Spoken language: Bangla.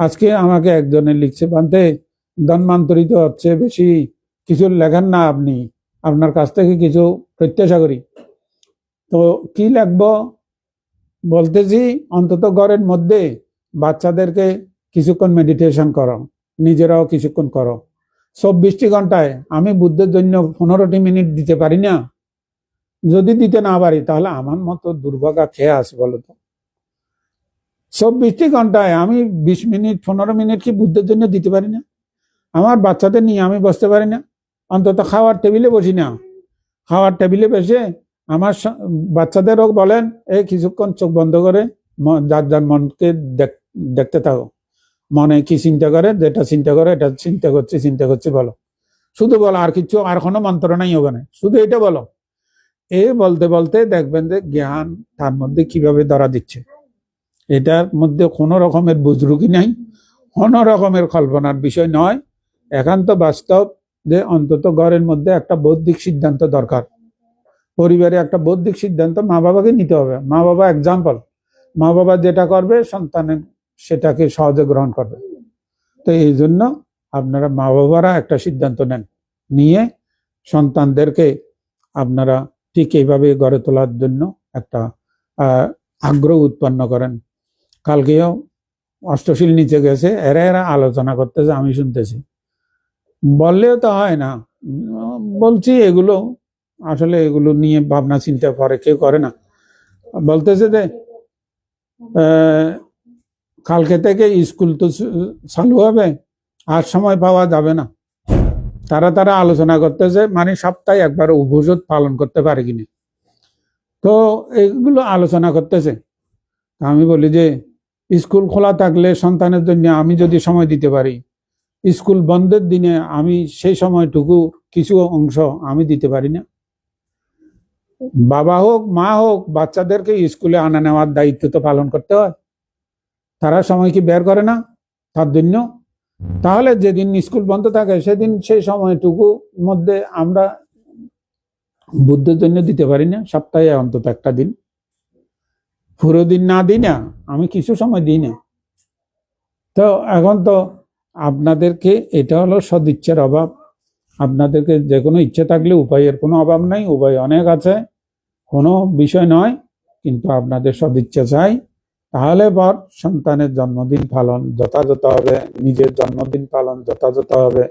আজকে আমাকে একজনে লিখছে, বানতে, ধন্মান্তরিত হচ্ছে, বেশি কিছু লেখেন না আপনি। আপনার কাছ থেকে কিছু প্রত্যাশা করি। তো কি লিখব? বলতেছি, অন্তত ঘরের মধ্যে বাচ্চাদেরকে কিছুক্ষণ মেডিটেশন করো, নিজেরাও কিছুক্ষণ করো। চব্বিশটি ঘন্টায় আমি বুদ্ধের জন্য পনেরোটি মিনিট দিতে পারি না? যদি দিতে না পারি, তাহলে আমার মতো দুর্ভাগা খেয়ে আছে বলো তো? চব্বিশটি ঘন্টায় আমি বিশ মিনিট, পনেরো মিনিট কি বুদ্ধের জন্য দিতে পারি না? আমার বাচ্চাদের নিয়ে আমি বসতে পারি না। অন্তত খাওয়ার টেবিলে বসি না। খাওয়ার টেবিলে বসে আমার বাচ্চাদেরও বলেন এই কিছুক্ষণ চোখ বন্ধ করে যার যার মনকে দেখ- দেখতে থাকো। মনে কি চিন্তা করে, যেটা চিন্তা করে, এটা চিন্তা করছে চিন্তা করছে, বলো। শুধু বলো, আর কিছু, আর কোনো মন্ত্র নাই ওখানে। শুধু এটা বলো। এ বলতে বলতে দেখবেন যে জ্ঞান তার মধ্যে কীভাবে ধরা দিচ্ছে। এটার মধ্যে কোনো রকমের বুজরুকি নাই, কোনো রকমের কল্পনার বিষয় নয়। একান্ত বাস্তব যে অন্তত ঘরের মধ্যে একটা বৌদ্ধিক সিদ্ধান্ত দরকার। পরিবারে একটা বৌদ্ধিক সিদ্ধান্ত মা বাবাকে নিতে হবে। মা বাবা এক্সাম্পল মা বাবা যেটা করবে, সন্তানের সেটাকে সহজে গ্রহণ করবে। তো এই জন্য আপনারা মা বাবারা একটা সিদ্ধান্ত নেন। নিয়ে সন্তানদেরকে আপনারা ঠিক এইভাবে গড়ে তোলার জন্য একটা আগ্রহ উৎপন্ন করেন। কালকেও অষ্টশীল নিচে গেছে, এরা এরা আলোচনা করতেছে, আমি শুনতেছি। বললেও তো হয় না। বলছি, এগুলো আসলে এগুলো নিয়ে ভাবনা চিন্তা করে, কেউ করে না। বলতেছে যে কালকে থেকে স্কুল তো চালু হবে, আর সময় পাওয়া যাবে না। তারা তারা আলোচনা করতেছে মানে সপ্তাহে একবার উপোষদ পালন করতে পারে কিনা। তো এগুলো আলোচনা করতেছে। আমি বলি যে স্কুল খোলা থাকলে সন্তানের জন্য আমি যদি সময় দিতে পারি, স্কুল বন্ধের দিনে আমি সেই সময়টুকু কিছু অংশ আমি দিতে পারি না। বাবা হোক, মা হোক, বাচ্চাদেরকে স্কুলে আনা নেওয়ার দায়িত্ব তো পালন করতে হয়। তারা সময় কি বের করে না? তার জন্য। তাহলে যেদিন স্কুল বন্ধ থাকে, সেদিন সেই সময়টুকু মধ্যে আমরা বুদ্ধের জন্য দিতে পারি না। সপ্তাহে অন্তত একটা দিন। পুরো দিন না দিই না, আমি কিছু সময় দিই না। তো এখন তো আপনাদেরকে এটা হলো সদিচ্ছার অভাব। আপনাদেরকে যে কোনো ইচ্ছে থাকলে উপায়ের কোনো অভাব নাই, উপায় অনেক আছে, কোনো বিষয় নয়, কিন্তু আপনাদের সদিচ্ছা চাই। তাহলে পর সন্তানের জন্মদিন পালন যথাযথ হবে, নিজের জন্মদিন পালন যথাযথ হবে।